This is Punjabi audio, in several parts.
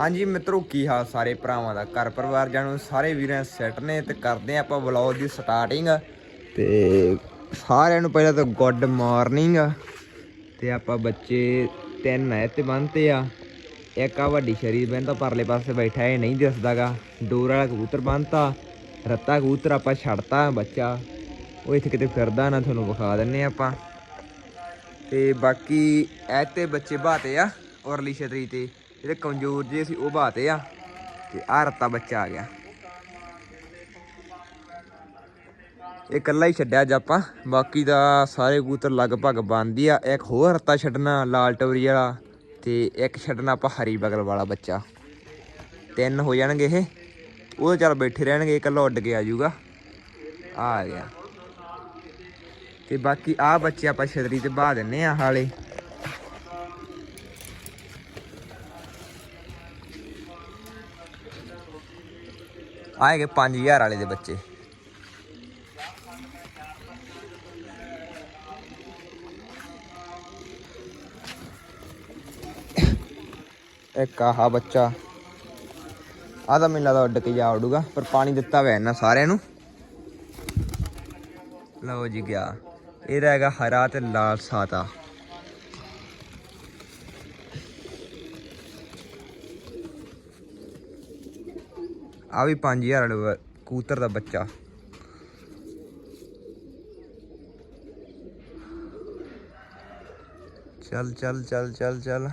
ਹਾਂਜੀ ਮਿੱਤਰੋ, ਕੀ ਹਾਲ ਸਾਰੇ ਭਰਾਵਾਂ ਦਾ? ਘਰ ਪਰਿਵਾਰ ਜਾਣੋ, ਸਾਰੇ ਵੀਰਾਂ ਸੈੱਟ ਨੇ ਤੇ ਕਰਦੇ ਆ ਆਪਾਂ ਵਲੌਗ ਦੀ ਸਟਾਰਟਿੰਗ ਤੇ ਸਾਰਿਆਂ ਨੂੰ ਪਹਿਲਾਂ ਤਾਂ ਗੁੱਡ ਮਾਰਨਿੰਗ ਤੇ ਆਪਾਂ ਬੱਚੇ ਤਿੰਨ ਐ ਤੇ ਬੰਨਤੇ ਆ। ਇੱਕ ਆ ਵੱਡੀ ਸ਼ਰੀਰ ਬੰਨਤਾ ਪਰਲੇ ਪਾਸੇ ਬੈਠਾ, ਇਹ ਨਹੀਂ ਦਿਸਦਾਗਾ। ਡੋਰ ਵਾਲਾ ਕਬੂਤਰ ਬੰਨਤਾ ਰੱਤਾ ਕਬੂਤਰ ਆਪਾਂ ਛੱਡਤਾ ਬੱਚਾ। ਉਹ ਇੱਥੇ ਕਿਤੇ ਫਿਰਦਾ ਨਾ, ਤੁਹਾਨੂੰ ਵਿਖਾ ਦਿੰਨੇ ਆ ਆਪਾਂ। ਤੇ ਬਾਕੀ ਐ ਤੇ ਬੱਚੇ ਬਾਤੇ ਆ ਔਰਲੀ ਛਤਰੀ ਤੇ। ਜਿਹੜੇ ਕਮਜ਼ੋਰ ਜੇ ਸੀ, ਉਹ ਬਾਤੇ ਆ ਤੇ ਆ ਰੱਤਾ ਬੱਚਾ ਆ ਗਿਆ। ਇਹ ਇਕੱਲਾ ਹੀ ਛੱਡਿਆ ਅੱਜ ਆਪਾਂ। ਬਾਕੀ ਦਾ ਸਾਰੇ ਕੂਤਰ ਲਗਭਗ ਬੰਦੀ ਆ। ਇੱਕ ਹੋਰ ਰੱਤਾ ਛੱਡਣਾ, ਲਾਲ ਟਵਰੀ ਵਾਲਾ ਤੇ ਇੱਕ ਛੱਡਣਾ ਆਪਾਂ ਹਰੀ ਬਗਲ ਵਾਲਾ ਬੱਚਾ। ਤਿੰਨ ਹੋ ਜਾਣਗੇ ਇਹ। ਉਹ ਚੱਲ ਬੈਠੇ ਰਹਿਣਗੇ, ਇਹ ਇਕੱਲਾ ਉੱਡ ਕੇ ਆ ਜਾਊਗਾ। ਆ ਆ ਗਿਆ। ਤੇ ਬਾਕੀ ਆ ਬੱਚੇ ਆਪਾਂ ਛਤਰੀ ਤੇ ਬਾਹ ਦਿੰਨੇ ਆ ਹਾਲੇ। ਆਏਗੇ 5000 ਵਾਲੇ ਦੇ ਬੱਚੇ। ਇੱਕ ਆਹ ਬੱਚਾ। ਆਹ ਤਾਂ ਮੈਨੂੰ ਲੱਗਦਾ ਉੱਡ ਕੇ ਜਾ ਉਡੂਗਾ, ਪਰ ਪਾਣੀ ਦਿੱਤਾ ਹੋਇਆ ਇਹਨਾਂ ਸਾਰਿਆਂ ਨੂੰ। ਲਓ ਜੀ ਗਿਆ। ਇਹਦਾ ਹੈਗਾ ਹਰਾ ਤੇ ਲਾਲ ਸਾਤਾ। ਆ ਵੀ 5000 ਵਾਲੇ ਕੂਤਰ ਦਾ ਬੱਚਾ। ਚੱਲ ਚੱਲ ਚੱਲ ਚੱਲ ਚੱਲ।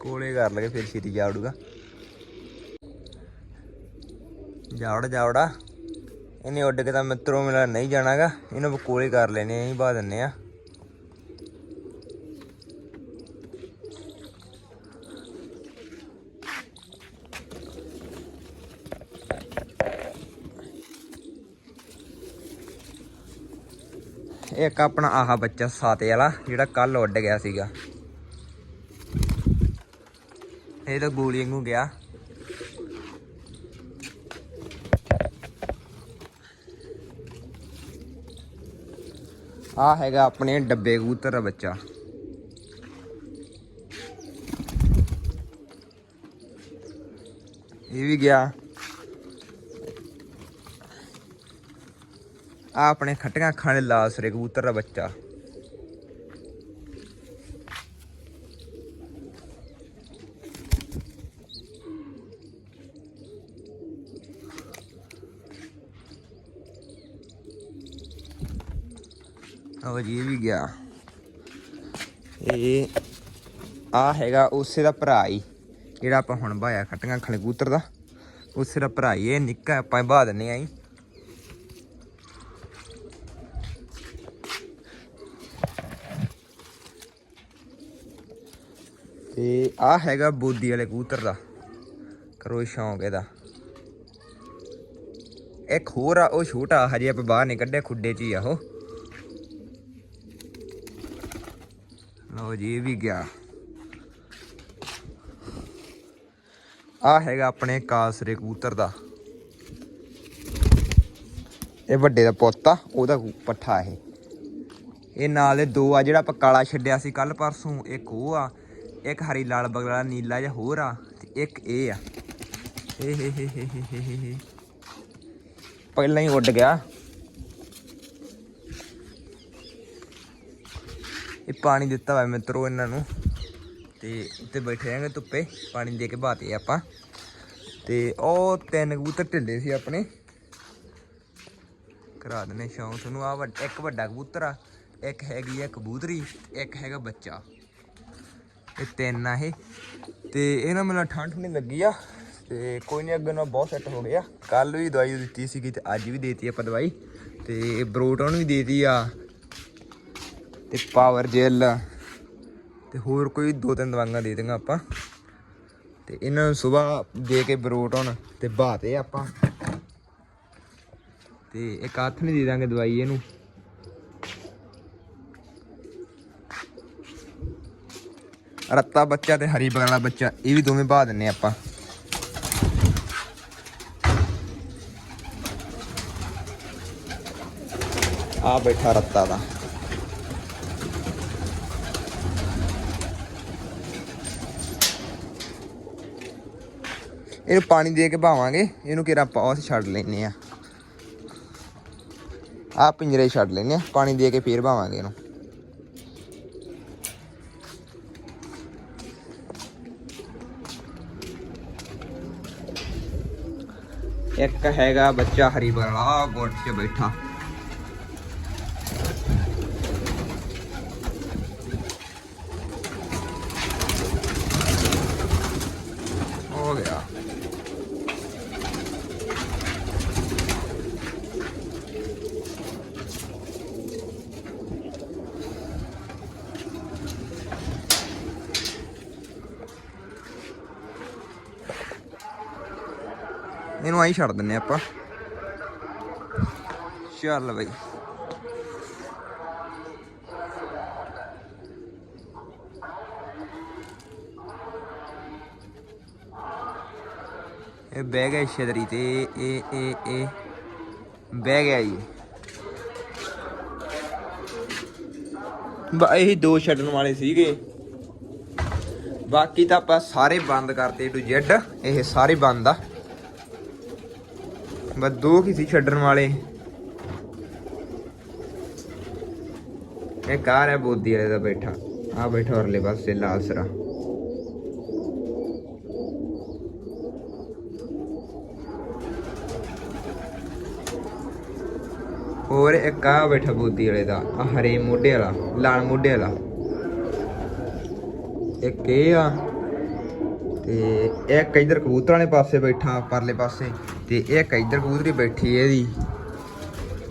ਕੋਲੇ ਕਰ ਲਗੇ ਫਿਰ ਛੇਤੀ ਜਾ ਉਡੂਗਾ ਜਾਵੜਾ ਜਾਵੜਾ। ਇਹਨੇ ਉੱਡ ਕੇ ਤਾਂ ਮਿੱਤਰੋਂ ਮਿਲਾ ਨਹੀਂ ਜਾਣਾਗਾ। ਇਹਨੂੰ ਕੋਲੇ ਕਰ ਲੈਨੇ ਆਂ ਬਾ ਦਿੰਨੇ ਆ। ਇੱਕ ਆਪਣਾ ਆਹ ਬੱਚਾ ਸਾਤੇ ਵਾਲਾ, ਜਿਹੜਾ ਕੱਲ ਉੱਡ ਗਿਆ ਸੀਗਾ। ਇਹ ਤਾਂ ਗੋਲੀ ਵਾਂਗੂ ਗਿਆ। ਆ ਹੈਗਾ ਆਪਣੇ ਡੱਬੇ ਕਬੂਤਰ ਦਾ ਬੱਚਾ। ਇਹ ਵੀ ਗਿਆ। ਆ ਆਪਣੇ ਖੱਟੀਆਂ ਖਾਣੇ ਲਾਲ ਕਬੂਤਰ ਦਾ ਬੱਚਾ। ਉਹ ਜੀ ਵੀ ਗਿਆ। ਇਹ ਆ ਹੈਗਾ ਉਸੇ ਦਾ ਭਰਾ ਹੀ, ਜਿਹੜਾ ਆਪਾਂ ਹੁਣ ਬਾਇਆ ਖੱਟੀਆਂ ਖਾਣੇ ਕਬੂਤਰ ਦਾ। ਉਸੇ ਦਾ ਭਰਾ ਹੀ, ਇਹ ਨਿੱਕਾ ਆਪਾਂ ਬਹਾ ਦਿੰਨੇ ਆਂ ਆ ਹੈਗਾ ਬੋਦੀ ਵਾਲੇ ਕਬੂਤਰ ਦਾ। ਕਰੋ ਸ਼ੌਂਕ ਇਹਦਾ। ਇੱਕ ਹੋਰ ਆ, ਉਹ ਛੋਟਾ, ਹਜੇ ਆਪਾਂ ਬਾਹਰ ਨਹੀਂ ਕੱਢਿਆ, ਖੁੱਡੇ 'ਚ ਹੀ ਆ ਉਹ। ਲਓ ਜੀ, ਇਹ ਵੀ ਗਿਆ। ਆ ਹੈਗਾ ਆਪਣੇ ਕਾਸਰੇ ਕਬੂਤਰ ਦਾ। ਇਹ ਵੱਡੇ ਦਾ ਪੁੱਤ ਆ, ਉਹਦਾ ਪੱਠਾ ਇਹ। ਇਹ ਨਾਲ ਦੇ ਦੋ ਆ, ਜਿਹੜਾ ਆਪਾਂ ਕਾਲਾ ਛੱਡਿਆ ਸੀ ਕੱਲ ਪਰਸੋਂ, ਇੱਕ ਉਹ ਆ ਇੱਕ ਹਰੀ ਲਾਲ ਬਗਲਾ ਨੀਲਾ ਜਿਹਾ ਹੋਰ ਆ ਤੇ ਇੱਕ ਇਹ ਆ। ਏ ਹੇ ਹੇ ਹੇ ਹੇ ਹੇ ਹੇ ਪਹਿਲਾਂ ਹੀ ਉੱਡ ਗਿਆ। ਇਹ ਪਾਣੀ ਦਿੱਤਾ ਹੋਇਆ ਮਿੱਤਰੋ ਇਹਨਾਂ ਨੂੰ। ਤੇ ਉੱਤੇ ਬੈਠੇ ਆਂਗੇ ਧੁੱਪੇ, ਪਾਣੀ ਦੇ ਕੇ ਬਾਤੇ ਆਪਾਂ। ਤੇ ਉਹ ਤਿੰਨ ਕਬੂਤਰ ਢਿੱਲੇ ਸੀ ਆਪਣੇ। ਕਰਾ ਦਨੇ ਸ਼ੌਂਕ ਤੁਹਾਨੂੰ। ਆ ਇੱਕ ਵੱਡਾ ਕਬੂਤਰ ਆ, ਇੱਕ ਹੈਗੀ ਆ ਕਬੂਤਰੀ, ਇੱਕ ਹੈਗਾ ਬੱਚਾ। ਇਹ ਤਿੰਨ ਆ ਇਹ। ਤੇ ਇਹਨਾਂ ਮੈਨੂੰ ਠੰਡ ਨਹੀਂ ਲੱਗੀ ਆ। ਤੇ ਕੋਈ ਨਹੀਂ ਅੱਗੇ ਨਾਲ ਬਹੁਤ ਸੈੱਟ ਹੋ ਗਿਆ ਕੱਲ ਵੀ ਦਵਾਈ ਦਿੱਤੀ ਸੀਗੀ ਤੇ ਅੱਜ ਵੀ ਦੇਤੀ ਆਪਾਂ ਦਵਾਈ। ਤੇ ਬਰੋਟਨ ਵੀ ਦੇਤੀ ਆ। ਤੇ ਪਾਵਰ ਜੈਲ। ਤੇ ਹੋਰ ਕੋਈ ਦੋ ਤਿੰਨ ਦਵਾਈਆਂ ਦੇ ਦੇਂਗਾ ਆਪਾਂ। ਤੇ ਇਹਨਾਂ ਨੂੰ ਸਵੇਰ ਦੇ ਕੇ ਬਰੋਟਨ ਤੇ ਬਾਤੇ ਆਪਾਂ। ਤੇ ਇੱਕ ਹੱਥ ਨਹੀਂ ਦੇ ਦਾਂਗੇ ਦਵਾਈ ਇਹਨੂੰ। ਰੱਤਾ ਬੱਚਾ ਤੇ ਹਰੀ ਬਗਲਾ ਬੱਚਾ, ਇਹ ਵੀ ਦੋਵੇਂ ਬਾਹ ਦਿੰਨੇ ਆਪਾਂ। ਆ ਬੈਠਾ ਰੱਤਾ ਦਾ। ਇਹਨੂੰ ਪਾਣੀ ਦੇ ਕੇ ਭਾਵਾਂਗੇ ਇਹਨੂੰ ਕਿਰਾ ਆਪਾਂ ਉਸ ਛੱਡ ਲੈਨੇ ਆ। ਆ ਪਿੰਜਰੇ ਛੱਡ ਲੈਨੇ ਆ, ਪਾਣੀ ਦੇ ਕੇ ਫੇਰ ਭਾਵਾਂਗੇ ਇਹਨੂੰ। ਇੱਕ ਹੈਗਾ ਬੱਚਾ ਹਰੀ ਵਾਲਾ ਗੋਟ 'ਚ ਬੈਠਾ ਹੋ ਗਿਆ ਇਹਨੂੰ ਆਈ ਛੱਡ ਦਿੰਨੇ ਆਪਾਂ। ਚੱਲ ਬਈ। ਇਹ ਬਹਿ ਗਿਆ ਛਦਰੀ ਤੇ, ਇਹ ਇਹ ਇਹ ਬਹਿ ਗਿਆ ਜੀ। ਬਾ, ਇਹੀ ਦੋ ਛੱਡਣ ਵਾਲੇ ਸੀਗੇ। ਬਾਕੀ ਤਾਂ ਆਪਾਂ ਸਾਰੇ ਬੰਦ ਕਰਤੇ ਟੂ ਜ਼ੈਡ ਇਹ ਸਾਰੇ ਬੰਦ ਆ। ਬਸ ਦੋ ਕਿਸੇ ਛੱਡਣ ਵਾਲੇ। ਇਹ ਕਾਰ ਹੈ ਬੋਦੀ ਵਾਲੇ ਦਾ ਬੈਠਾ। ਆ ਬੈਠਾ ਔਰਲੇ ਪਾਸੇ, ਲਾਲ ਸਰਾ। ਹੋਰ ਇੱਕ ਆ ਬੈਠਾ ਬੋਦੀ ਵਾਲੇ ਦਾ ਆ ਹਰੇ ਮੋਢੇ ਵਾਲਾ, ਲਾਲ ਮੋਢੇ ਵਾਲਾ। ਇੱਕ ਇਹ ਆ, ਤੇ ਇੱਕ ਇਧਰ ਕਬੂਤਰਾਂ ਵਾਲੇ ਪਾਸੇ ਬੈਠਾ, ਪਰਲੇ ਪਾਸੇ। ਤੇ ਇੱਕ ਇਧਰ ਕਬੂਤਰੀ ਬੈਠੀ ਇਹਦੀ।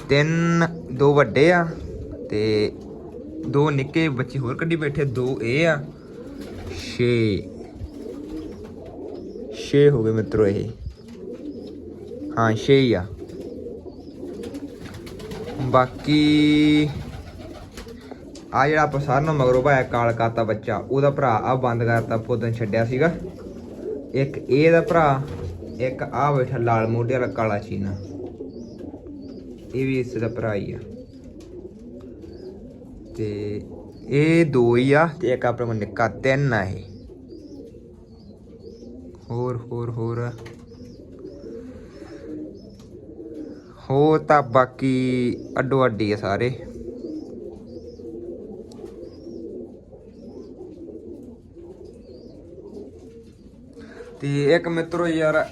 ਤਿੰਨ, ਦੋ ਵੱਡੇ ਆ ਤੇ ਦੋ ਨਿੱਕੇ ਬੱਚੇ ਹੋਰ ਕੱਢੀ ਬੈਠੇ ਦੋ ਇਹ ਆ। 6 6 ਹੋ ਗਏ ਮਿੱਤਰੋ ਇਹ। ਹਾਂ 6 ਹੀ ਆ। ਬਾਕੀ ਆ ਜਿਹੜਾ ਆਪਾਂ ਸਾਰਿਆਂ ਨੂੰ ਮਗਰੋਂ ਭਾਇਆ ਕਾਲ ਕਾਤਾ ਬੱਚਾ, ਉਹਦਾ ਭਰਾ ਆ ਬੰਦ ਕਰਤਾ ਪੋਦਨ ਛੱਡਿਆ ਸੀਗਾ। ਇੱਕ ਇਹ ਦਾ ਭਰਾ ਇੱਕ ਆ ਬੈਠਾ ਲਾਲ ਮੋਢੇ ਵਾਲਾ ਕਾਲਾ ਚੀਨਾ। ਇਹ ਵੀ ਇਸ ਦਾ ਭਰਾ ਹੀ ਆ। ਤੇ ਇਹ ਦੋ ਹੀ ਆ ਤੇ ਇੱਕ ਆਪਣੇ ਕੋਲ ਨਿੱਕਾ ਤਿੰਨ ਆ ਇਹ। ਹੋਰ ਹੋਰ ਹੋਰ। ਹੋ ਤਾਂ ਬਾਕੀ ਅੱਡੋ ਅੱਡੀ ਆ ਸਾਰੇ। ਤੇ ਇੱਕ ਮਿੱਤਰੋ ਯਾਰ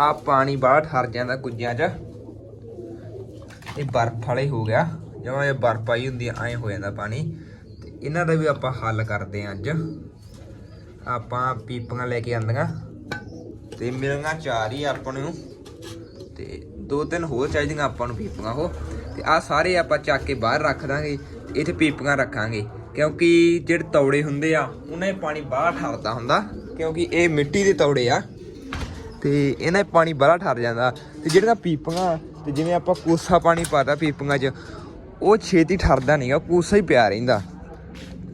ਆ ਪਾਣੀ ਬਾਹਰ ਠਰ ਜਾਂਦਾ ਗੁੱਜਿਆਂ 'ਚ। ਇਹ ਬਰਫ਼ ਵਾਲੇ ਹੋ ਗਿਆ। ਜਿਵੇਂ ਇਹ ਬਰਫ਼ ਆਈ ਹੁੰਦੀ ਐ ਹੋ ਜਾਂਦਾ ਪਾਣੀ। ਤੇ ਇਹਨਾਂ ਦਾ ਵੀ ਆਪਾਂ ਹੱਲ ਕਰਦੇ ਆਂ ਅੱਜ। ਆਪਾਂ ਪੀਪੀਆਂ ਲੈ ਕੇ ਆਂਦੀਆਂ ਤੇ ਮਿਲਣਾ ਚਾਰ ਹੀ ਆਪਾਂ ਨੂੰ। ਤੇ ਦੋ ਤਿੰਨ ਹੋਰ ਚਾਹੀਦੀਆਂ ਆਪਾਂ ਨੂੰ ਪੀਪੀਆਂ ਉਹ। ਤੇ ਆ ਸਾਰੇ ਆਪਾਂ ਚੱਕ ਕੇ ਬਾਹਰ ਰੱਖ ਦਾਂਗੇ। ਇੱਥੇ ਪੀਪੀਆਂ ਰੱਖਾਂਗੇ। ਕਿਉਂਕਿ ਜਿਹੜੇ ਤੌੜੇ ਹੁੰਦੇ ਆ, ਉਹਨਾਂ 'ਚ ਪਾਣੀ ਬਾਹਰ ਠਰਦਾ ਹੁੰਦਾ। ਕਿਉਂਕਿ ਇਹ ਮਿੱਟੀ ਦੇ ਤੌੜੇ ਆ। ਤੇ ਇਹਨਾਂ 'ਚ ਪਾਣੀ ਬਾਹਰ ਠਰ ਜਾਂਦਾ। ਤੇ ਜਿਹੜੀਆਂ ਪੀਪੀਆਂ, ਤੇ ਜਿਵੇਂ ਆਪਾਂ ਕੋਸਾ ਪਾਣੀ ਪਾਤਾ ਪੀਪੀਆਂ 'ਚ, ਉਹ ਛੇਤੀ ਠਰਦਾ ਨਹੀਂਗਾ ਕੋਸਾ ਹੀ ਪਿਆ ਰਹਿੰਦਾ।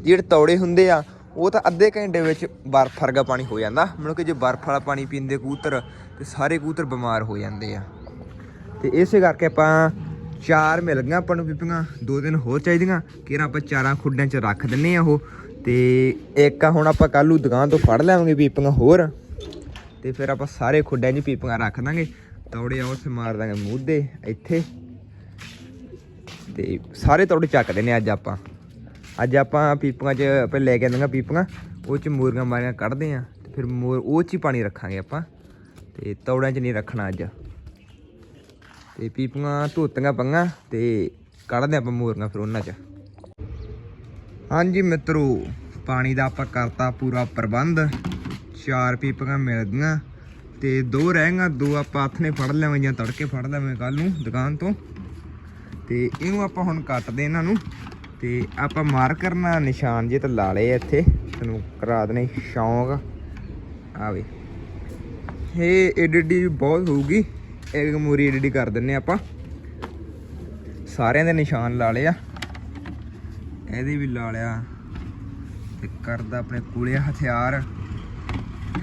ਜਿਹੜੇ ਤੌੜੇ ਹੁੰਦੇ ਆ, ਉਹ ਤਾਂ ਅੱਧੇ ਘੰਟੇ ਵਿੱਚ ਬਰਫ਼ ਵਰਗਾ ਪਾਣੀ ਹੋ ਜਾਂਦਾ। ਮਤਲਬ ਕਿ ਜੇ ਬਰਫ਼ ਵਾਲਾ ਪਾਣੀ ਪੀਂਦੇ ਕੂਤਰ ਤੇ ਸਾਰੇ ਕੂਤਰ ਬਿਮਾਰ ਹੋ ਜਾਂਦੇ ਆ। ਤੇ ਇਸੇ ਕਰਕੇ ਆਪਾਂ ਚਾਰ ਮਿਲ ਗਈਆਂ ਆਪਾਂ ਨੂੰ ਪੀਪੀਆਂ, ਦੋ ਦਿਨ ਹੋਰ ਚਾਹੀਦੀਆਂ। ਕਿ ਆਪਾਂ ਚਾਰਾਂ ਖੁੱਡਾਂ 'ਚ ਰੱਖ ਦਿੰਨੇ ਆ ਉਹ। ਤੇ ਇੱਕ ਆ ਹੁਣ ਆਪਾਂ ਕੱਲ੍ਹ ਨੂੰ ਦੁਕਾਨ ਤੋਂ ਫੜ ਲਿਆਵਾਂਗੇ ਪੀਪੀਆਂ ਹੋਰ। ਤੇ ਫਿਰ ਆਪਾਂ ਸਾਰੇ ਖੁੱਡਿਆਂ 'ਚ ਪੀਪੀਆਂ ਰੱਖ ਦਾਂਗੇ। ਤੌੜੇ ਆ, ਉੱਥੇ ਮਾਰ ਦਾਂਗੇ ਮੂਧੇ, ਇੱਥੇ। ਤੇ ਸਾਰੇ ਤੌੜੇ ਚੱਕਦੇ ਨੇ ਅੱਜ ਆਪਾਂ। ਅੱਜ ਆਪਾਂ ਪੀਪੀਆਂ 'ਚ ਆਪਾਂ ਲੈ ਕੇ ਆਂਦਾਂਗਾ ਪੀਪੀਆਂ। ਉਹ 'ਚ ਮੂਰਗਾਂ ਮਾਰੀਆਂ ਕੱਢਦੇ ਆ ਤੇ ਫਿਰ ਮੋਰ, ਉਹ 'ਚ ਹੀ ਪਾਣੀ ਰੱਖਾਂਗੇ ਆਪਾਂ। ਤੇ ਤੌੜਿਆਂ 'ਚ ਨਹੀਂ ਰੱਖਣਾ ਅੱਜ। ਤੇ ਪੀਪੀਆਂ ਧੋਤੀਆਂ ਪੰਗਾ ਤੇ ਕੱਢਦੇ ਆਪਾਂ ਮੋਰੀਆਂ ਫਿਰ ਉਹਨਾਂ 'ਚ। ਹਾਂਜੀ ਮਿੱਤਰੋ, ਪਾਣੀ ਦਾ ਆਪਾਂ ਕਰਤਾ ਪੂਰਾ ਪ੍ਰਬੰਧ। ਚਾਰ ਪੀਪੀਆਂ ਮਿਲਦੀਆਂ ਗਈਆਂ ਤੇ ਦੋ ਰਹਿ ਗਈਆਂ ਦੋ ਆਪਾਂ ਹੱਥ ਨੇ ਫੜ ਲਵਾਂਗੇ ਜਾਂ ਤੜਕੇ ਫੜ ਲਵਾਂਗੇ ਕੱਲ ਨੂੰ ਦੁਕਾਨ ਤੋਂ। ਤੇ ਇਹਨੂੰ ਆਪਾਂ ਹੁਣ ਕੱਟਦੇ ਇਹਨਾਂ ਨੂੰ। ਤੇ ਆਪਾਂ ਮਾਰਕਰ ਨਾਲ ਨਿਸ਼ਾਨ ਜੇ ਤਾਂ ਲਾ ਲਏ ਇੱਥੇ। ਤੁਹਾਨੂੰ ਕਰਾ ਦਨੇ ਸ਼ੌਂਕ। ਆਵੇ। ਇਹ ਐਡਿਡੀ ਬਹੁਤ ਹੋਊਗੀ। ਇੱਕ ਮੂਰੀ ਐਡਿਡੀ ਕਰ ਦਿੰਨੇ ਆਪਾਂ। ਸਾਰਿਆਂ ਦੇ ਨਿਸ਼ਾਨ ਲਾ ਲਏ ਆ। ਇਹਦੇ ਵੀ ਲਾ ਲਿਆ। ਤੇ ਕਰਦਾ ਆਪਣੇ ਕੋਲੇ ਹਥਿਆਰ।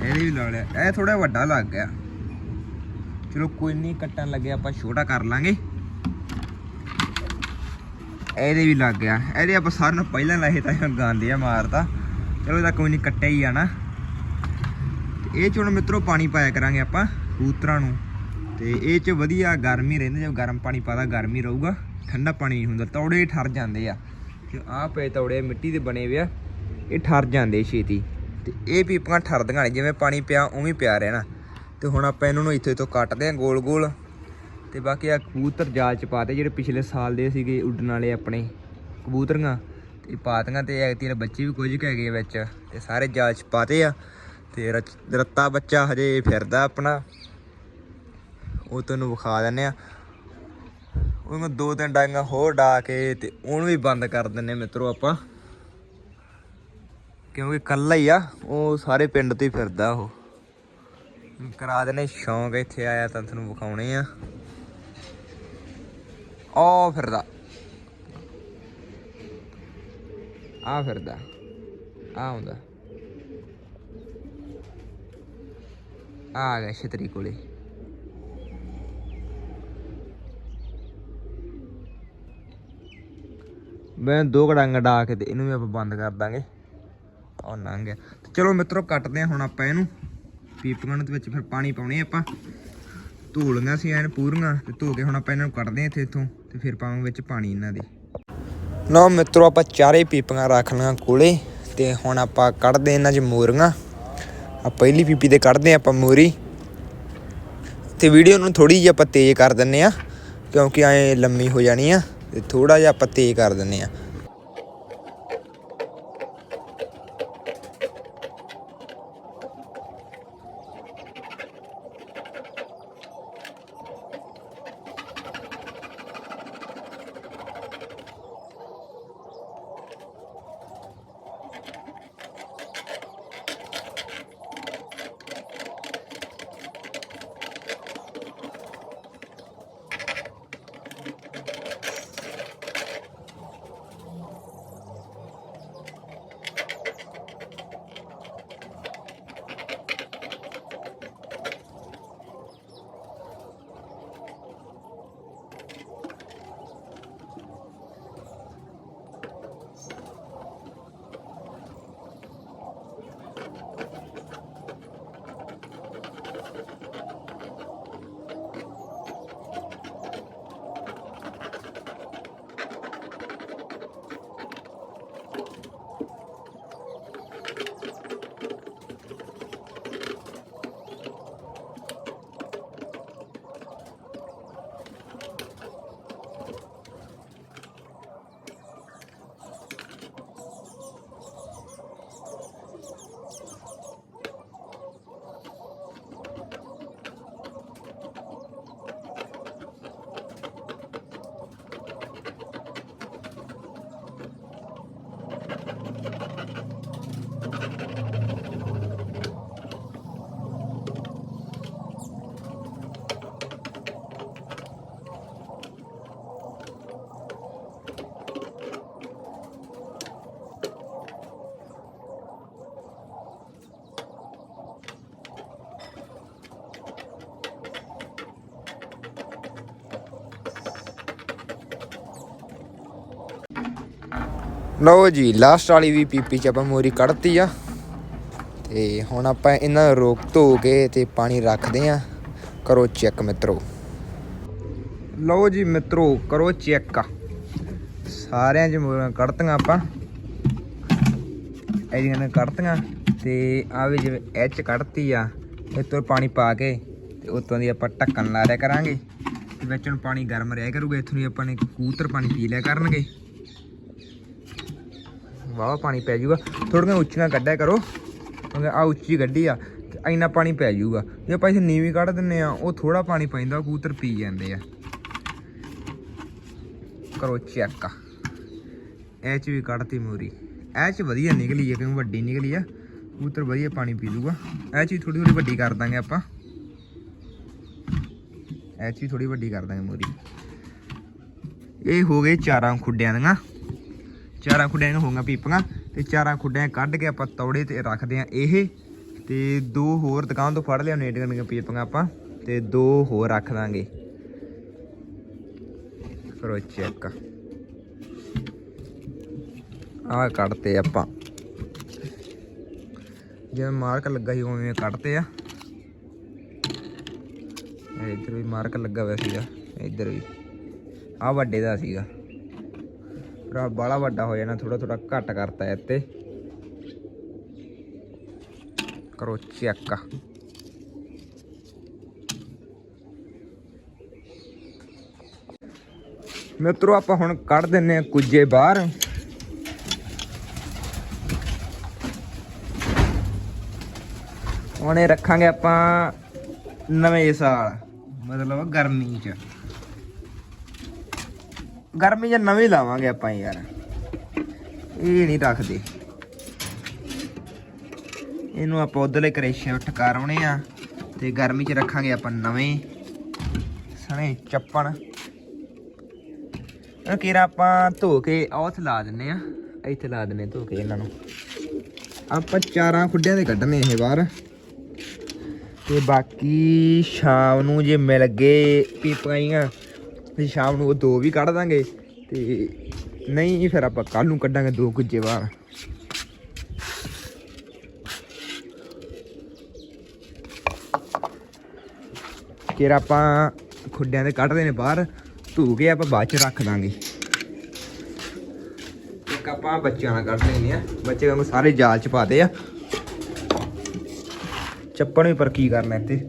ਇਹਦੇ ਵੀ ਲਾ ਲਿਆ। ਇਹ ਥੋੜਾ ਵੱਡਾ ਲੱਗ ਗਿਆ। ਚਲੋ ਕੋਈ ਨਹੀਂ ਕੱਟਣ ਲੱਗੇ ਆਪਾਂ, ਛੋਟਾ ਕਰ ਲਾਂਗੇ। ਇਹਦੇ ਵੀ ਲੱਗ ਗਿਆ। ਇਹਦੇ ਆਪਾਂ ਸਾਰਿਆਂ ਨੂੰ ਪਹਿਲਾਂ ਲਾਏ ਤਾਂ ਗਾਂਦੇ ਆ ਮਾਰਦਾ। ਚਲੋ ਇਹਦਾ ਕੋਈ ਨਹੀਂ ਕੱਟਿਆ ਹੀ ਆ ਨਾ ਇਹ ਚ ਹੁਣ ਮਿੱਤਰੋ ਪਾਣੀ ਪਾਇਆ ਕਰਾਂਗੇ ਆਪਾਂ, ਕਬੂਤਰਾਂ ਨੂੰ। ਤੇ ਇਹ ਚ ਵਧੀਆ ਗਰਮੀ ਰਹਿੰਦਾ ਜੇ ਗਰਮ ਪਾਣੀ ਪਾਦਾ, ਗਰਮੀ ਰਹੂਗਾ। ਠੰਡਾ ਪਾਣੀ ਨਹੀਂ ਹੁੰਦਾ, ਤੌੜੇ ਠਰ ਜਾਂਦੇ ਆ। ਤੇ ਆਹ ਪਏ ਤੌੜੇ, ਮਿੱਟੀ ਦੇ ਬਣੇ ਹੋਏ ਆ। ਇਹ ਠਰ ਜਾਂਦੇ ਛੇਤੀ। ਤੇ ਇਹ ਪੀਪਾਂ ਠਰਦੀਆਂ ਨਹੀਂ ਜਿਵੇਂ ਪਾਣੀ ਪਿਆ ਉਵੇਂ ਪਿਆ ਰਹਿਣਾ। ਤੇ ਹੁਣ ਆਪਾਂ ਇਹਨਾਂ ਨੂੰ ਇੱਥੇ ਤੋਂ ਕੱਟਦੇ ਆ ਗੋਲ ਗੋਲ। ਤੇ ਬਾਕੀ ਆ ਕਬੂਤਰ ਜਾਲ ਚ ਪਾਤੇ, ਜਿਹੜੇ ਪਿਛਲੇ ਸਾਲ ਦੇ ਸੀਗੇ ਉੱਡਣ ਵਾਲੇ ਆਪਣੇ ਕਬੂਤਰੀਆਂ। ਤੇ ਪਾਤੀਆਂ ਤੇ ਐਤੀ ਦੇ ਬੱਚੇ ਵੀ ਕੁਝ ਕੁ ਹੈਗੇ ਆ ਵਿੱਚ, ਤੇ ਸਾਰੇ ਜਾਲ ਚ ਪਾਤੇ ਆ। ਤੇ ਰੱਤਾ ਬੱਚਾ ਹਜੇ ਫਿਰਦਾ ਆਪਣਾ। ਉਹ ਤੁਹਾਨੂੰ ਵਿਖਾ ਦਿੰਨੇ ਆ ਉਹਨੂੰ ਦੋ ਤਿੰਨ ਡਾਂਗਾ ਹੋਰ ਡਾ ਕੇ ਤੇ ਉਹਨੂੰ ਵੀ ਬੰਦ ਕਰ ਦਿੰਨੇ ਮਿੱਤਰੋ ਆਪਾਂ। ਕਿਉਂਕਿ ਕੱਲਾ ਹੀ ਆ, ਉਹ ਸਾਰੇ ਪਿੰਡ ਤੇ ਹੀ ਫਿਰਦਾ ਉਹ। ਕਰਾ ਦੇਣੇ ਸ਼ੌਂਕ, ਇੱਥੇ ਆਇਆ ਤਾਂ ਤੁਹਾਨੂੰ ਵਿਖਾਉਣੇ ਆ। ਉਹ ਫਿਰਦਾ। ਆ ਫਿਰਦਾ। ਆ ਹੁੰਦਾ ਆ ਗਿਆ ਛਤਰੀ ਕੋਲੇ। ਮੈਂ ਦੋ ਕੜਾਂਗਾ ਡਾ ਕੇ ਤੇ ਇਹਨੂੰ ਵੀ ਆਪਾਂ ਬੰਦ ਕਰ ਦਾਂਗੇ। ਉਹ ਲੰਘ ਗਿਆ। ਤੇ ਚਲੋ ਮਿੱਤਰੋ, ਕੱਟਦੇ ਆ ਹੁਣ ਆਪਾਂ ਇਹਨੂੰ। ਪੀਪੀਆਂ ਨੂੰ ਵਿੱਚ ਫਿਰ ਪਾਣੀ ਪਾਉਣੇ ਆਪਾਂ। ਧੋ ਲਈਆਂ ਸੀ ਐਨ ਪੂਰੀਆਂ, ਤੇ ਧੋ ਕੇ ਹੁਣ ਆਪਾਂ ਇਹਨਾਂ ਨੂੰ ਕੱਢਦੇ ਆ ਇੱਥੇ ਇੱਥੋਂ, ਤੇ ਫਿਰ ਪਾਵਾਂਗੇ ਵਿੱਚ ਪਾਣੀ ਇਹਨਾਂ ਦੇ। ਲਓ ਮਿੱਤਰੋ, ਆਪਾਂ ਚਾਰੇ ਪੀਪੀਆਂ ਰੱਖ ਲਈਆਂ ਕੋਲੇ, ਤੇ ਹੁਣ ਆਪਾਂ ਕੱਢਦੇ ਇਹਨਾਂ 'ਚ ਮੂਰੀਆਂ। ਆ ਪਹਿਲੀ ਪੀਪੀ ਤੇ ਕੱਢਦੇ ਆਪਾਂ ਮੋਰੀ। ਤੇ ਵੀਡੀਓ ਨੂੰ ਥੋੜੀ ਜਿਹੀ ਆਪਾਂ ਤੇਜ਼ ਕਰ ਦਿੰਨੇ ਆ ਕਿਉਂਕਿ ਐ ਲੰਮੀ ਹੋ ਜਾਣੀ ਆ, ਤੇ ਥੋੜਾ ਜਿਹਾ ਆਪਾਂ ਤੇਜ਼ ਕਰ ਦਿੰਨੇ ਆ ਲਓ ਜੀ ਲਾਸਟ ਵਾਲੀ ਵੀ ਪੀਪੀ ਚ ਆਪਾਂ ਮੋਰੀ ਕੱਢਤੀ ਆ। ਤੇ ਹੁਣ ਆਪਾਂ ਇਹਨਾਂ ਨੂੰ ਰੋਕ ਧੋ ਕੇ ਤੇ ਪਾਣੀ ਰੱਖਦੇ ਆ। ਕਰੋ ਚੈੱਕ ਮਿੱਤਰੋ। ਲਓ ਜੀ ਮਿੱਤਰੋ, ਕਰੋ ਚੈੱਕ ਸਾਰਿਆਂ ਚ ਮੋਰੀਆਂ ਕੱਢਤੀਆਂ ਆਪਾਂ। ਇਹਦੀਆਂ ਨੇ ਕੱਢਤੀਆਂ। ਤੇ ਆ ਵੀ ਜਿਵੇਂ ਐਚ ਕੱਢਤੀ ਆ, ਇਹ ਤੋਂ ਪਾਣੀ ਪਾ ਕੇ ਤੇ ਉਤੋਂ ਦੀ ਆਪਾਂ ਢੱਕਣ ਲਾ ਲਿਆ ਕਰਾਂਗੇ। ਤੇ ਵਿੱਚ ਨੂੰ ਪਾਣੀ ਗਰਮ ਰਿਹਾ ਕਰੂਗਾ, ਇੱਥੋਂ ਦੀ ਆਪਾਂ ਨੇ ਕੂਤਰ ਪਾਣੀ ਪੀ ਲਿਆ ਕਰਨਗੇ। ਵਾਹ ਪਾਣੀ ਪੈ ਜਾਊਗਾ। ਥੋੜੀਆਂ ਉੱਚੀਆਂ ਕੱਢਿਆ ਕਰੋ। ਕਿਉਂਕਿ ਆ ਉੱਚੀ ਗੱਡੀ ਆ ਤੇ ਇੰਨਾ ਪਾਣੀ ਪੈ ਜਾਊਗਾ। ਜੇ ਆਪਾਂ ਇੱਥੇ ਨੀਵੀਂ ਕੱਢ ਦਿੰਨੇ ਆ, ਉਹ ਥੋੜਾ ਪਾਣੀ ਪੈਂਦਾ ਉਹ ਕਬੂਤਰ ਪੀ ਜਾਂਦੇ ਆ। ਕਰੋ ਚੈੱਕ ਇਹ ਚ ਵੀ ਕੱਢਤੀ ਮੂਰੀ। ਇਹ ਚ ਵਧੀਆ ਨਿਕਲੀ ਹੈ ਕਿਉਂਕਿ ਵੱਡੀ ਨਿਕਲੀ ਆ। ਕਬੂਤਰ ਵਧੀਆ ਪਾਣੀ ਪੀ ਲੂਗਾ ਇਹ ਚ ਵੀ ਥੋੜੀ ਥੋੜੀ ਵੱਡੀ ਕਰ ਦਾਂਗੇ ਆਪਾਂ। ਇਹ ਚ ਵੀ ਥੋੜੀ ਵੱਡੀ ਕਰ ਦਾਂਗੇ ਮੂਰੀ। ਇਹ ਹੋ ਗਏ ਚਾਰਾਂ ਖੁੱਡਿਆਂ ਦੀਆਂ। ਚਾਰਾਂ ਖੁੱਡਿਆਂ ਦੀਆਂ ਹੋ ਗਈਆਂ ਪੀਪੀਆਂ ਤੇ ਚਾਰਾਂ ਖੁੱਡਿਆਂ ਕੱਢ ਕੇ ਆਪਾਂ ਤੌੜੇ ਤੇ ਰੱਖਦੇ ਆ ਇਹ ਤੇ ਦੋ ਹੋਰ ਦੁਕਾਨ ਤੋਂ ਫੜ ਲਿਆ ਨੇਟੀਆਂ ਦੀਆਂ ਪੀਪੀਆਂ ਆਪਾਂ ਤੇ ਦੋ ਹੋਰ ਰੱਖ ਦਾਂਗੇ। ਕਰੋ ਚੈੱਕ। ਆਹ ਕੱਢਤੇ ਆਪਾਂ। ਜਿਵੇਂ ਮਾਰਕ ਲੱਗਾ ਸੀ ਉਵੇਂ ਕੱਢਤੇ ਆ। ਇੱਧਰ ਵੀ ਮਾਰਕ ਲੱਗਾ ਹੋਇਆ ਸੀਗਾ, ਇੱਧਰ ਵੀ। ਆ ਵੱਡੇ ਦਾ ਸੀਗਾ। ਪਰ ਬਾਲਾ ਵੱਡਾ ਹੋ ਜਾਣਾ ਥੋੜਾ ਥੋੜਾ ਘੱਟ ਕਰਤਾ ਇੱਥੇ। ਕਰੋ ਚੈੱਕ। ਮਿੱਤਰੋ, ਆਪਾਂ ਹੁਣ ਕੱਢ ਦਿੰਨੇ ਆ ਕੁੱਜੇ ਬਾਹਰ। ਹੁਣ ਇਹ ਰੱਖਾਂਗੇ ਆਪਾਂ ਨਵੇਂ ਸਾਲ, ਮਤਲਬ ਗਰਮੀ ਚ। ਗਰਮੀ ਚ ਨਵੇਂ ਲਾਵਾਂਗੇ ਆਪਾਂ ਯਾਰ। ਇਹ ਨਹੀਂ ਰੱਖਦੇ। ਇਹਨੂੰ ਆਪਾਂ ਉਧਰਲੇ ਕਰੇਸ਼ੇ ਉੱਠ ਕਰਾਉਣੇ ਆ ਤੇ ਗਰਮੀ ਚ ਰੱਖਾਂਗੇ ਆਪਾਂ ਨਵੇਂ ਸਣੇ ਚੱਪਣ। ਇਹ ਕੀਰਾ ਆਪਾਂ ਧੋ ਕੇ ਔਥ ਲਾ ਦਿੰਨੇ ਆ। ਇੱਥੇ ਲਾ ਦਿੰਨੇ ਧੋ ਕੇ ਇਹਨਾਂ ਨੂੰ। ਆਪਾਂ ਚਾਰਾਂ ਖੁੱਡਿਆਂ ਦੇ ਕੱਢਣੇ ਇਹ ਬਾਹਰ ਤੇ ਬਾਕੀ ਸ਼ਾਮ ਨੂੰ ਜੇ ਮਿਲ ਗਏ ਪੀਪਾਈਆਂ ਤੇ ਸ਼ਾਮ ਨੂੰ ਉਹ ਦੋ ਵੀ ਕੱਢ ਦਾਂਗੇ ਤੇ ਨਹੀਂ ਫਿਰ ਆਪਾਂ ਕੱਲ ਨੂੰ ਕੱਢਾਂਗੇ ਦੋ ਗੁੱਜੇ ਬਾਹਰ। ਫਿਰ ਆਪਾਂ ਖੁੱਡਿਆਂ ਦੇ ਕੱਢਦੇ ਨੇ ਬਾਹਰ, ਧੂ ਕੇ ਆਪਾਂ ਬਾਅਦ ਚ ਰੱਖ ਦਾਂਗੇ। ਇੱਕ ਆਪਾਂ ਬੱਚਿਆਂ ਨਾਲ ਕੱਢ ਲੈਨੇ ਆ। ਬੱਚੇ ਵਾਂਗੂ ਸਾਰੇ ਜਾਲ ਚ ਪਾਦੇ ਆ। ਚੱਪਣ ਵੀ ਪਰ ਕੀ ਕਰਨਾ ਇੱਥੇ?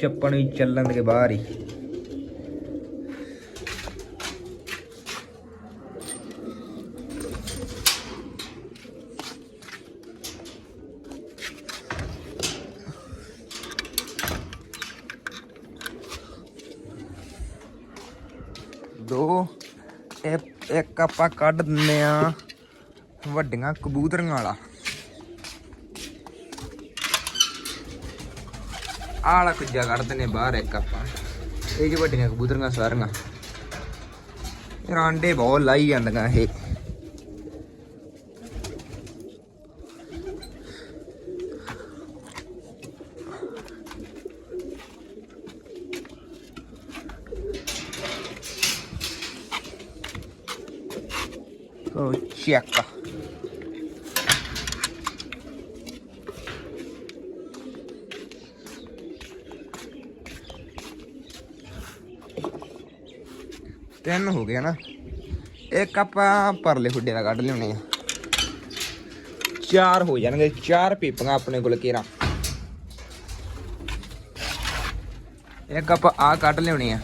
ਚੱਪਣ ਵੀ ਚੱਲਣ ਦੇ ਬਾਹਰ ਹੀ ਦੋ ਇਹ ਇੱਕ ਆਪਾਂ ਕੱਢ ਦਿੰਨੇ ਆ ਵੱਡੀਆਂ ਕਬੂਤਰੀਆਂ ਵਾਲਾ। ਆਲਾ ਵਾਲਾ ਕੁੱਜਾ ਕੱਢ ਦਿੰਨੇ ਬਾਹਰ ਇੱਕ ਆਪਾਂ। ਇਹ ਜੋ ਵੱਡੀਆਂ ਕਬੂਤਰੀਆਂ ਸਾਰੀਆਂ। ਇਹ ਆਂਡੇ ਬਹੁਤ ਲਾਈ ਜਾਂਦੀਆਂ ਇਹ। Oh, ਤਿੰਨ ਹੋ ਗਏ ਨਾ ਇੱਕ ਆਪਾਂ ਪਰਲੇ ਹੁੱਡੇ ਦਾ ਕੱਢ ਲਿਆਉਣੇ ਆ ਚਾਰ ਹੋ ਜਾਣਗੇ ਚਾਰ ਪੀਪੀਆਂ ਆਪਣੇ ਕੋਲ ਕੇਰਾ ਇੱਕ ਆਪਾਂ ਆ ਕੱਢ ਲਿਆਉਣੇ ਆ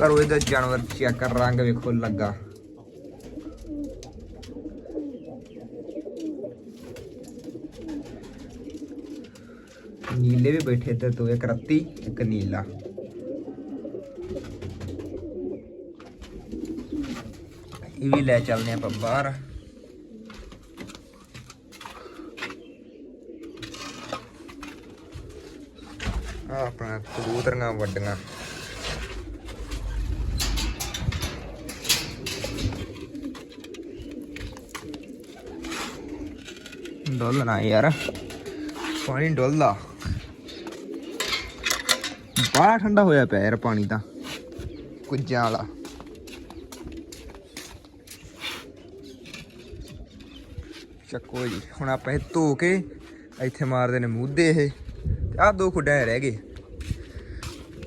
ਕਰੋ, ਇਹਦਾ ਜਾਨਵਰ ਚੈੱਕ ਰੰਗ ਵੇਖੋ ਲੱਗਾ। ਨੀਲੇ ਵੀ ਬੈਠੇ ਤੇ ਦੋ ਇੱਕ ਰੱਤੀ, ਇੱਕ ਨੀਲਾ। ਇਹ ਵੀ ਲੈ ਚੱਲਦੇ ਆਪਾਂ ਬਾਹਰ। ਆ ਆਪਣਾ ਕਬੂਤਰੀਆਂ ਵੱਡੀਆਂ ਡੋਲਣਾ ਯਾਰ। ਪਾਣੀ ਡੋਲਦਾ। ਬੜਾ ਠੰਡਾ ਹੋਇਆ ਪਿਆ ਯਾਰ ਪਾਣੀ ਤਾਂ। ਕੁੱਜਾਂ ਵਾਲਾ। ਚੱਕੋ ਜੀ, ਹੁਣ ਆਪਾਂ ਇਹ ਧੋ ਕੇ ਇੱਥੇ ਮਾਰਦੇ ਨੇ ਮੂਦੇ ਇਹ। ਆਹ ਦੋ ਖੁੱਡਾਂ ਰਹਿ ਗਏ।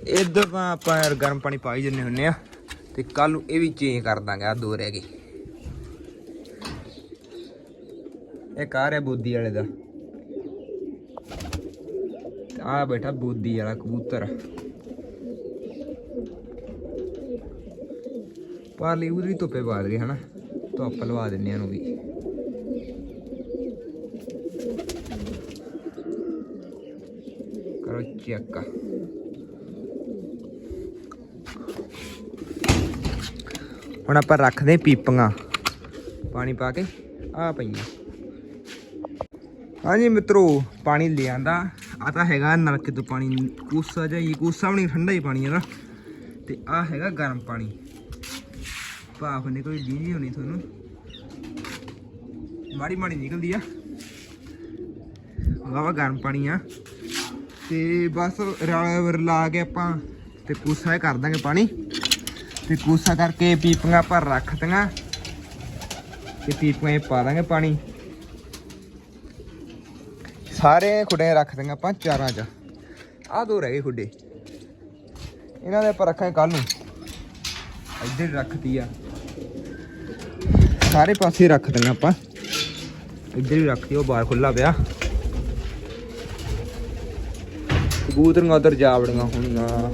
ਇੱਧਰ ਤਾਂ ਆਪਾਂ ਯਾਰ ਗਰਮ ਪਾਣੀ ਪਾਈ ਜੰਨੇ ਹੁੰਨੇ ਆ। ਤੇ ਕੱਲ ਨੂੰ ਇਹ ਵੀ ਚੇਂਜ ਕਰ ਦਾਂਗੇ ਆ ਦੋ ਰਹਿ ਗਏ। ਇਹ ਕਾਰ ਹੈ ਬੂਦੀ ਵਾਲੇ ਦਾ। ਆ ਬੈਠਾ ਬੂਦੀ ਵਾਲਾ ਕਬੂਤਰ। ਪਾਰਲੀ ਉਧਰੀ ਧੁੱਪੇ ਬਾਲ ਗਏ ਹਨਾ? ਧੁੱਪ ਲਵਾ ਦਿੰਨੇ ਆ ਨੂੰ ਵੀ। ਕਰੋ ਚੈੱਕ। ਹੁਣ ਆਪਾਂ ਰੱਖਦੇ ਪੀਪੀਆਂ। ਪਾਣੀ ਪਾ ਕੇ। ਆ ਪਈਆਂ। ਹਾਂਜੀ ਮਿੱਤਰੋ, ਪਾਣੀ ਲਿਆਂਦਾ ਆ ਤਾਂ ਹੈਗਾ ਨਲਕੇ ਤੋਂ ਪਾਣੀ। ਕੋਸਾ ਜਾਂ ਹੀ, ਕੂਸਾ ਵੀ ਨਹੀਂ, ਠੰਡਾ ਹੀ ਪਾਣੀ ਇਹਦਾ। ਤੇ ਆ ਹੈਗਾ ਗਰਮ ਪਾਣੀ। ਭਾਫ ਨਿਕਲ ਜੀ ਹੋਣੀ ਤੁਹਾਨੂੰ। ਮਾੜੀ ਮਾੜੀ ਨਿਕਲਦੀ ਆ। ਵਾਵਾ ਗਰਮ ਪਾਣੀ ਆ। ਤੇ ਬਸ ਰਲ ਲਾ ਕੇ ਆਪਾਂ ਤੇ ਕੋਸਾ ਹੀ ਕਰ ਦਾਂਗੇ ਪਾਣੀ। ਤੇ ਕੋਸਾ ਕਰਕੇ ਪੀਪੀਆਂ ਪਰ ਰੱਖਤੀਆਂ ਤੇ ਪੀਪੀਆਂ 'ਚ ਪਾ ਦਾਂਗੇ ਪਾਣੀ। ਸਾਰੇ ਖੁੱਡੇ ਰੱਖ ਦਾਂਗੇ ਆਪਾਂ ਚਾਰਾਂ 'ਚ। ਆਹ ਦੋ ਰਹਿ ਗਏ ਖੁੱਡੇ। ਇਹਨਾਂ ਦੇ ਆਪਾਂ ਰੱਖਾਂਗੇ ਕੱਲ ਨੂੰ। ਇੱਧਰ ਹੀ ਰੱਖਤੀ ਆ। ਸਾਰੇ ਪਾਸੇ ਰੱਖ ਦਿੰਦੇ ਆਪਾਂ। ਇੱਧਰ ਵੀ ਰੱਖਤੀ, ਉਹ ਬਾਹਰ ਖੁੱਲਾ ਪਿਆ। ਕਬੂਤਰੀਆਂ ਉਧਰ ਜਾ ਵੜੀਆਂ ਹੋਣੀਆਂ।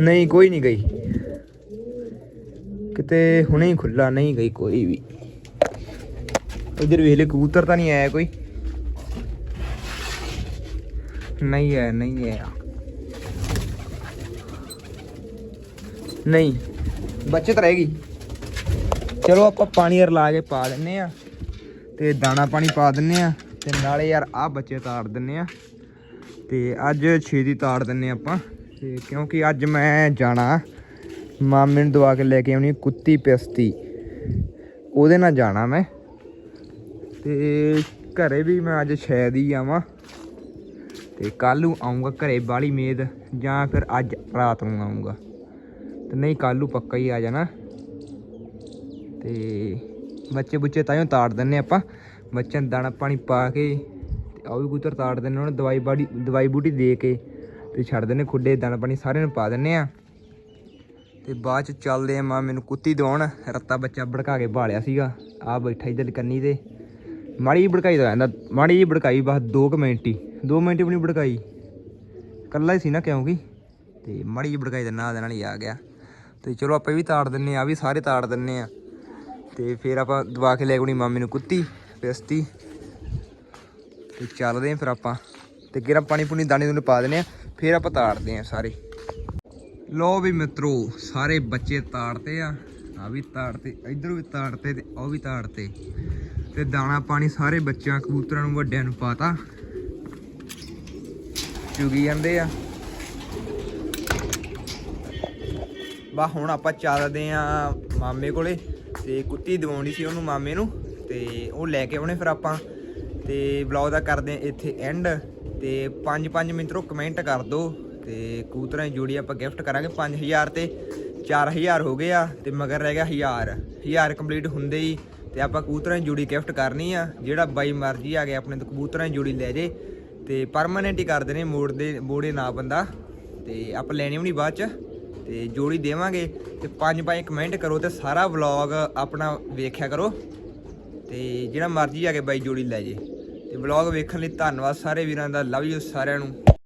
ਨਹੀਂ, ਕੋਈ ਨਹੀਂ ਗਈ। ਕਿਤੇ ਹੁਣੇ ਹੀ ਖੁੱਲਾ ਨਹੀਂ ਗਈ ਕੋਈ ਵੀ। ਇੱਧਰ ਵੇਖ ਲੈ, ਕਬੂਤਰ ਤਾਂ ਨਹੀਂ ਆਇਆ ਕੋਈ। ਨਹੀਂ ਹੈ ਨਹੀਂ ਹੈ ਨਹੀਂ, ਬਚਤ ਰਹੇਗੀ ਚਲੋ ਆਪਾਂ ਪਾਣੀ ਯਾਰ ਲਾ ਕੇ ਪਾ ਦਿੰਨੇ ਆ, ਤੇ ਦਾਣਾ ਪਾਣੀ ਪਾ ਦਿੰਨੇ ਆ, ਤੇ ਨਾਲੇ ਯਾਰ ਆ ਬੱਚੇ ਤਾੜ ਦਿੰਨੇ ਆ। ਤੇ ਅੱਜ ਛੇਤੀ ਤਾੜ ਦਿੰਨੇ ਆਪਾਂ, ਤੇ ਕਿਉਂਕਿ ਅੱਜ ਮੈਂ ਜਾਣਾ। ਮਾਮੇ ਨੂੰ ਦਵਾ ਕੇ ਲੈ ਕੇ ਆਉਣੀ ਕੁੱਤੀ ਪਿਸਤੀ ਉਹਦੇ ਨਾਲ ਜਾਣਾ ਮੈਂ। ਤੇ ਘਰੇ ਵੀ ਮੈਂ ਅੱਜ ਸ਼ਾਇਦ ਹੀ ਆਵਾਂ। ਤੇ ਕੱਲ ਨੂੰ ਆਉਂਗਾ ਘਰੇ ਬਾਲੀ ਮੇਦ, ਜਾਂ ਫਿਰ ਅੱਜ ਰਾਤ ਨੂੰ ਆਉਂਗਾ ਤੇ ਨਹੀਂ ਕੱਲ ਨੂੰ ਪੱਕਾ ਹੀ ਆ ਜਾਣਾ। ਤੇ ਬੱਚੇ ਬੁੱਚੇ ਤਾਈਓ ਤਾੜ ਦਿੰਨੇ ਆਪਾਂ। ਬੱਚਿਆਂ ਨੂੰ ਦਾਣਾ ਪਾਣੀ ਪਾ ਕੇ ਤੇ ਉਹ ਵੀ ਕਬੂਤਰ ਤਾੜ ਦਿੰਨੇ ਉਹਨਾਂ ਦਵਾਈ ਬਾੜੀ ਦਵਾਈ ਬੂਟੀ ਦੇ ਕੇ ਤੇ ਛੱਡ ਦਿੰਨੇ ਖੁੱਡੇ, ਦਾਣਾ ਪਾਣੀ ਸਾਰਿਆਂ ਨੂੰ ਪਾ ਦਿੰਨੇ ਆ। ਤੇ ਬਾਅਦ ਚ ਚੱਲਦੇ ਆ ਮਾਂ ਮੈਨੂੰ ਕੁੱਤੀ ਦਵਾਉਣ। ਰੱਤਾ ਬੱਚਾ ਭੜਕਾ ਕੇ ਭਾਲਿਆ ਸੀਗਾ। ਆ ਬੈਠਾ ਇਧਰ ਕੰਨੀ ਤੇ। ਮਾੜੀ ਜਿਹੀ ਭੜਕਾਈ ਦਾ ਕਹਿੰਦਾ ਮਾੜੀ ਜਿਹੀ ਭੜਕਾਈ, ਬਸ 2 ਮਿੰਟ ਹੀ। 2 ਮਿੰਟ ਹੀ ਨਹੀਂ ਭੜਕਾਈ। ਕੱਲਾ ਹੀ ਸੀ ਨਾ ਕਿਉਂਕਿ। ਤੇ ਮਾੜੀ ਜਿਹੀ ਭੜਕਾਈ ਦਾ ਨਾਲ ਦੇ ਨਾਲ ਹੀ ਆ ਗਿਆ। ਤੇ ਚਲੋ ਆਪਾਂ ਇਹ ਵੀ ਤਾੜ ਦਿੰਨੇ ਆ ਆਹ ਵੀ ਸਾਰੇ ਤਾੜ ਦਿੰਨੇ ਆ। ਤੇ ਫਿਰ ਆਪਾਂ ਦਵਾ ਕੇ ਲੈ ਕੇ ਆਉਣੀ ਮਾਮੀ ਨੂੰ ਕੁੱਤੀ, ਪਿਸਤੀ। ਤੇ ਚੱਲਦੇ ਆ ਫਿਰ ਆਪਾਂ। ਤੇ ਕਿਹੜਾ ਪਾਣੀ ਪੂਣੀ ਦਾਣੇ ਦੂਣੇ ਪਾ ਦਿੰਨੇ ਆ। ਫਿਰ ਆਪਾਂ ਤਾੜਦੇ ਆ ਸਾਰੇ। ਲੋ ਵੀ ਮਿੱਤਰੋ, ਸਾਰੇ ਬੱਚੇ ਤਾੜਤੇ ਆ। ਆ ਵੀ ਤਾੜਤੇ, ਇਧਰ ਵੀ ਤਾੜਤੇ ਤੇ ਉਹ ਵੀ ਤਾੜਤੇ। ਤੇ ਦਾਣਾ ਪਾਣੀ ਸਾਰੇ ਬੱਚਿਆਂ ਕਬੂਤਰਾਂ ਨੂੰ, ਵੱਡਿਆਂ ਨੂੰ ਪਾਤਾ ਚੁਗੀ ਜਾਂਦੇ ਆ। ਬਾ, ਹੁਣ ਆਪਾਂ ਚੱਲਦੇ ਆ ਮਾਮੇ ਕੋਲੇ। ਤੇ ਕੁੱਤੀ ਦਵਾਉਣੀ ਸੀ ਉਹਨੂੰ ਮਾਮੇ ਨੂੰ। ਤੇ ਉਹ ਲੈ ਕੇ ਆਉਣੇ ਫਿਰ ਆਪਾਂ। ਤੇ ਵਲੌਗ ਦਾ ਕਰਦੇ ਆ ਇੱਥੇ ਐਂਡ ਤੇ 5-5 ਮਿੰਟ ਰੋ ਕਮੈਂਟ ਕਰ ਦਿਓ। ਤੇ ਕਬੂਤਰਾਂ ਦੀ ਜੋੜੀ ਆਪਾਂ ਗਿਫਟ ਕਰਾਂਗੇ 5000 ਤੇ 4000 ਹੋ ਗਏ ਆ, ਤੇ ਮਗਰ ਰਹਿ ਗਿਆ 1000 1000 ਕੰਪਲੀਟ ਹੁੰਦੇ ਹੀ, ਤੇ ਆਪਾਂ ਕਬੂਤਰਾਂ ਦੀ ਜੋੜੀ ਗਿਫਟ ਕਰਨੀ ਆ, ਜਿਹੜਾ ਬਾਈ ਮਰਜ਼ੀ ਆ ਗਿਆ ਆਪਣੇ ਤੋਂ ਕਬੂਤਰਾਂ ਦੀ ਜੋੜੀ ਲੈ ਜੇ, ਤੇ ਪਰਮਾਨੈਂਟ ਹੀ ਕਰਦੇ ਨੇ ਮੋੜ ਦੇ, ਮੋੜੇ ਨਾ ਬੰਦਾ। ਤੇ ਆਪਾਂ ਲੈਣੀ ਵੀ ਨਹੀਂ ਬਾਅਦ ਚ, ਤੇ ਜੋੜੀ ਦੇਵਾਂਗੇ, ਤੇ ਪੰਜ ਪੰਜ ਕਮੈਂਟ ਕਰੋ ਤੇ ਸਾਰਾ ਵਲੌਗ ਆਪਣਾ ਵੇਖਿਆ ਕਰੋ, ਤੇ ਜਿਹੜਾ ਮਰਜ਼ੀ ਆ ਕੇ ਬਾਈ ਜੋੜੀ ਲੈ ਜੇ। ਤੇ ਵਲੌਗ ਵੇਖਣ ਲਈ ਧੰਨਵਾਦ ਸਾਰੇ ਵੀਰਾਂ ਦਾ ਲਵ ਯੂ ਸਾਰਿਆਂ ਨੂੰ।